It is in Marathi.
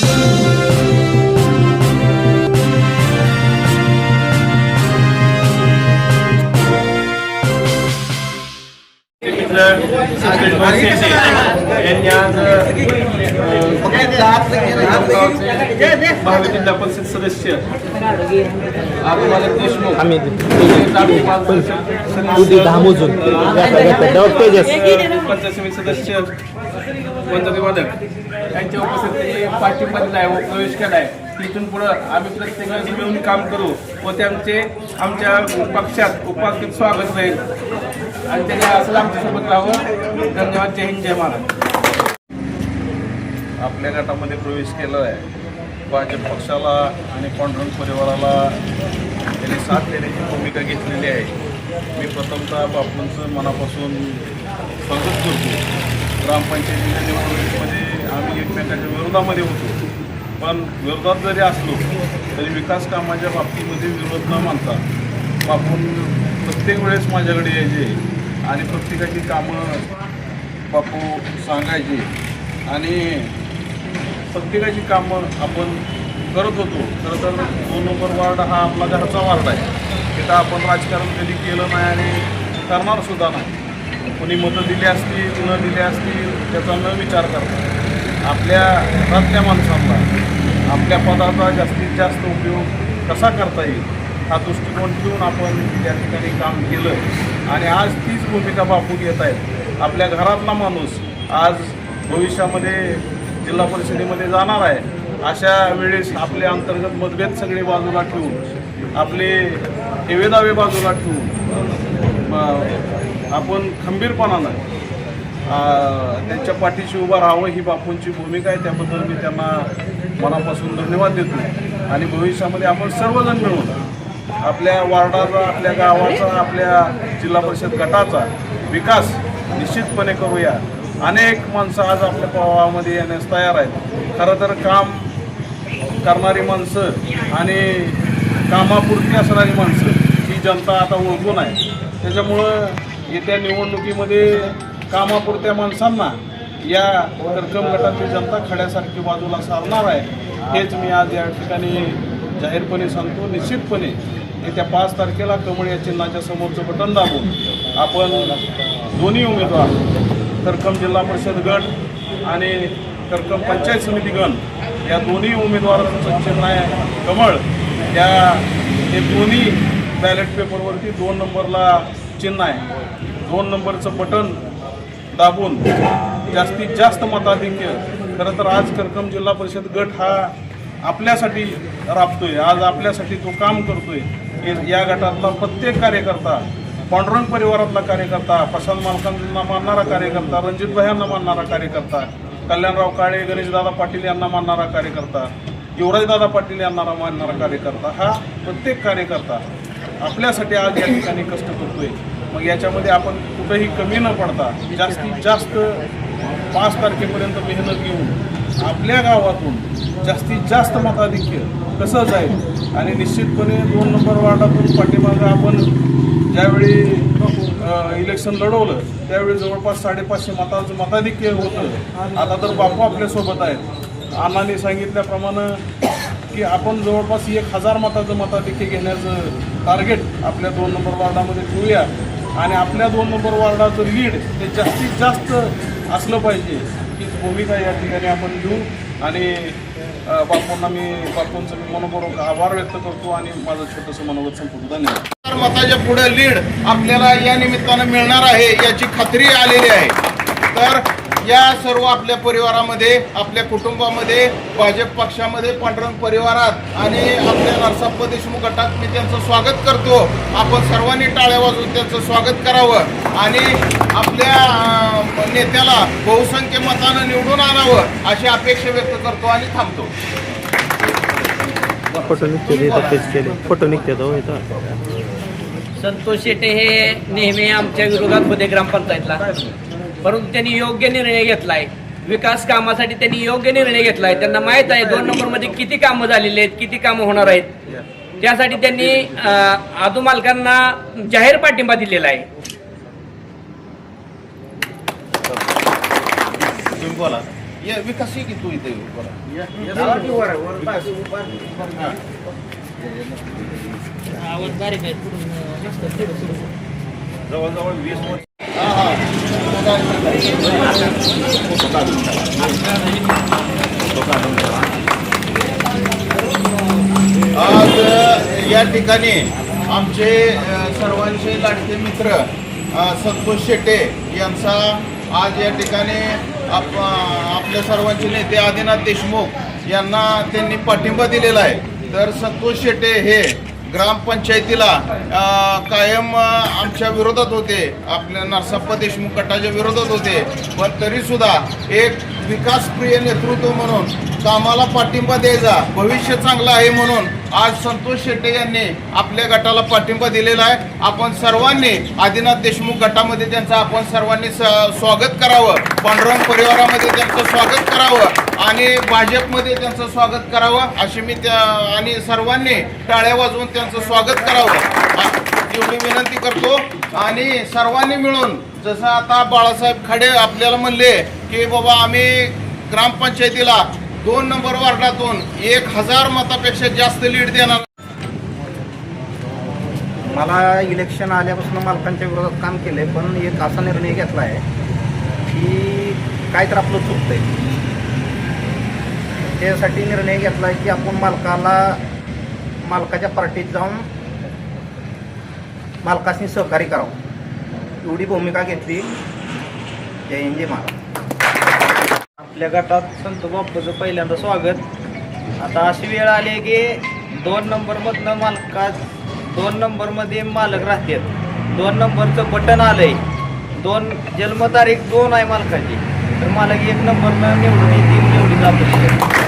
मित्र शेटे यांनी आज जिल्हा परिषद सदस्य. देशमुख. पंचायत समिती सदस्य वादक यांच्या उपस्थितीत पाठिंबा आहे व प्रवेश केला आहे तिथून पुढं आम्ही प्रत्येकाने मिळून काम करू व त्यांचे आमच्या पक्षात उपास्थित स्वागत राहील आणि त्यांनी असं आमच्यासोबत राहावं धन्यवाद जय हिंद जय महाराज. आपल्या गटामध्ये प्रवेश केला आहे भाजप पक्षाला आणि पांडुरंग परिवाराला त्यांनी साथ देण्याची भूमिका घेतलेली आहे. मी प्रथमतः बापूंचं मनापासून स्वागत करतो. ग्रामपंचायतीच्या निवडणुकीमध्ये आम्ही एकमेकांच्या विरोधामध्ये होतो. पण विरोधात जरी असलो तरी विकास कामाच्या बाबतीमध्ये विरोध न मानता बापून प्रत्येक वेळेस माझ्याकडे यायचे. आणि प्रत्येकाची कामं बापू सांगायचे. आणि प्रत्येकाची कामं आपण करत होतो. खरं तर दोन नंबर वार्ड हा आपला घरचा वार्ड आहे. तिथं आपण राजकारण कधी केलं नाही आणि करणार सुद्धा नाही. कोणी मतं दिली असतील न दिली असतील त्याचा न विचार करता. आपल्या घरातल्या माणसांना आपल्या पदाचा जास्तीत जास्त उपयोग कसा करता येईल? हा दृष्टिकोन ठेवून आपण त्या ठिकाणी काम केलं. आणि आज तीच भूमिका बापू घेत आहेत आपल्या घरातला माणूस आज भविष्यामध्ये जिल्हा परिषदेमध्ये जाणार आहे. अशा वेळेस आपले अंतर्गत मतभेद सगळे बाजूला ठेवून आपले हेवेदावे बाजूला ठेवून आपण खंबीरपणानं त्यांच्या पाठीशी उभं राहावं ही बापूंची भूमिका आहे. त्याबद्दल मी त्यांना मनापासून धन्यवाद देतो. आणि भविष्यामध्ये आपण सर्वजण मिळून आपल्या वार्डाचा आपल्या गावाचा आपल्या जिल्हा परिषद गटाचा विकास निश्चितपणे करूया. अनेक माणसं आज आपल्या प्रवाहामध्ये येण्यास तयार आहेत. खरं तर काम करणारी माणसं आणि कामापुरती असणारी माणसं ही जनता आता ओळखून आहे त्याच्यामुळं येत्या निवडणुकीमध्ये कामापुरत्या माणसांना या कर्कम गटातली जनता खड्यासारखी बाजूला सारणार आहे. हेच मी आज या ठिकाणी जाहीरपणे सांगतो. निश्चितपणे येत्या पाच तारखेला कमळ या चिन्हाच्या समोरचं बटन दाबून आपण दोन्ही उमेदवार तरकम जिल्हा परिषद गट आणि तरकम पंचायत समिती गण या दोन्ही उमेदवारांचं चिन्ह आहे कमळ. या हे दोन्ही बॅलेट पेपरवरती दोन नंबरला चिन्ह आहे. दोन नंबरचं बटन दाबून जास्तीत जास्त मताधिक्य खरं तर आज कर्कम जिल्हा परिषद गट हा आपल्यासाठी राबतोय आज आपल्यासाठी तो काम करतोय. हे- या गटातला प्रत्येक कार्यकर्ता पांडुरंग परिवारातला कार्यकर्ता प्रशांत मालकांना मानणारा कार्यकर्ता रणजित भयांना मानणारा कार्यकर्ता कल्याणराव काळे गणेशदादा पाटील यांना मानणारा कार्यकर्ता युवराजदादा पाटील यांना मानणारा कार्यकर्ता हा प्रत्येक कार्यकर्ता आपल्यासाठी आज या ठिकाणी कष्ट करतोय. मग याच्यामध्ये आपण कुठंही कमी न पडता जास्तीत जास्त पाच तारखेपर्यंत मेहनत घेऊन आपल्या गावातून जास्तीत जास्त मताधिक्य कसं जाईल? आणि निश्चितपणे दोन नंबर वार्डातून पाठीमागं आपण ज्यावेळी इलेक्शन लढवलं त्यावेळी जवळपास साडेपाचशे मताचं मताधिक्य होतं. आता तर बापू आपल्यासोबत आहेत. अण्णांनी सांगितल्याप्रमाणे की आपण जवळपास एक हजार मताचं मताधिक्य घेण्याचं टार्गेट आपल्या दोन नंबर वार्डामध्ये ठेवूया. आणि आपल्या दोन नंबर वार्डाचं लीड हे जास्तीत जास्त असलं पाहिजे. भूमिका या ठिकाणी आपण घेऊ. आणि बापूंना मी बापूंचं मी मनपूर्वक आभार व्यक्त करतो आणि माझं छोटंसं मनोगत संपवतो. धन्यवाद. तर मताच्या पुढे लीड आपल्याला या निमित्तानं मिळणार आहे याची खात्री आलेली आहे. तर या सर्व आपल्या परिवारामध्ये आपल्या कुटुंबामध्ये भाजप पक्षामध्ये पांडुरंग परिवारात आणि आपल्या नरसाप्पा देशमुख गटात मी त्यांचं स्वागत करतो. आपण सर्वांनी टाळ्या वाजवून त्यांचं स्वागत करावं आणि आपल्या नेत्याला बहुसंख्य मतानं निवडून आणावं अशी अपेक्षा व्यक्त करतो आणि थांबतो. फोटो निघते फोटो निघते तो इथं. संतोष शेटे हे नेहमी आमच्या विरोधात होते ग्रामपंचायतला. परंतु त्यांनी योग्य निर्णय घेतलाय. विकास कामासाठी त्यांनी योग्य निर्णय घेतलाय. त्यांना माहीत आहे दोन नंबरमध्ये किती कामं झालेली आहेत किती कामं होणार आहेत. त्यासाठी त्यांनी आदू मालकांना जाहीर पाठिंबा दिलेला आहे. ये विकास ये की तू इथे बरं. जवळजवळ वीस वर्ष. आज या ठिकाणी आमचे सर्वांचे लाडके मित्र संतोष शेटे यांचा आज या ठिकाणी आप आपल्या सर्वांचे नेते आदिनाथ देशमुख यांना त्यांनी पाठिंबा दिलेला आहे. तर संतोष शेटे हे ग्रामपंचायतीला कायम आमच्या विरोधात होते. आपल्या नरसप्पा देशमुख गटाच्या विरोधात होते. पण तरी सुद्धा एक विकासप्रिय नेतृत्व म्हणून कामाला पाठिंबा द्यायचा. भविष्य चांगलं आहे म्हणून आज संतोष शेट्टे यांनी आपल्या गटाला पाठिंबा दिलेला आहे. आपण सर्वांनी आदिनाथ देशमुख गटामध्ये त्यांचं आपण सर्वांनी स- स्वागत करावं. पांडुरंग परिवारामध्ये त्यांचं स्वागत करावं आणि भाजपमध्ये त्यांचं स्वागत करावं अशी मी त्या आणि सर्वांनी टाळ्या वाजवून त्यांचं स्वागत करावं. एवढी विनंती करतो. आणि सर्वांनी मिळून जसं आता बाळासाहेब खाडे आपल्याला म्हणले की बाबा आम्ही ग्रामपंचायतीला दोन नंबर वार्डातून एक हजार मतापेक्षा जास्त लीड देणार. मला इलेक्शन आल्यापासून मालकांच्या विरोधात काम केलं आहे पण एक असा निर्णय घेतला आहे की काय तर आपलं चुकतं आहे त्यासाठी निर्णय घेतला आहे की आपण मालकाला मालकाच्या पार्टीत जाऊन मालकाशी सहकार्य करावं. एवढी भूमिका घेतली जय हिंदी महाराज आपल्या गटात संत बाप्पाचं पहिल्यांदा स्वागत. आता अशी वेळ आली आहे की दोन नंबरमधनं मालकात दोन नंबरमध्ये मालक राहतात. दोन नंबरचं बटन आलंय. दोन जन्मतारीख दोन आहे मालकाची. तर मालक एक नंबरनं निवडून येतील निवडी आपली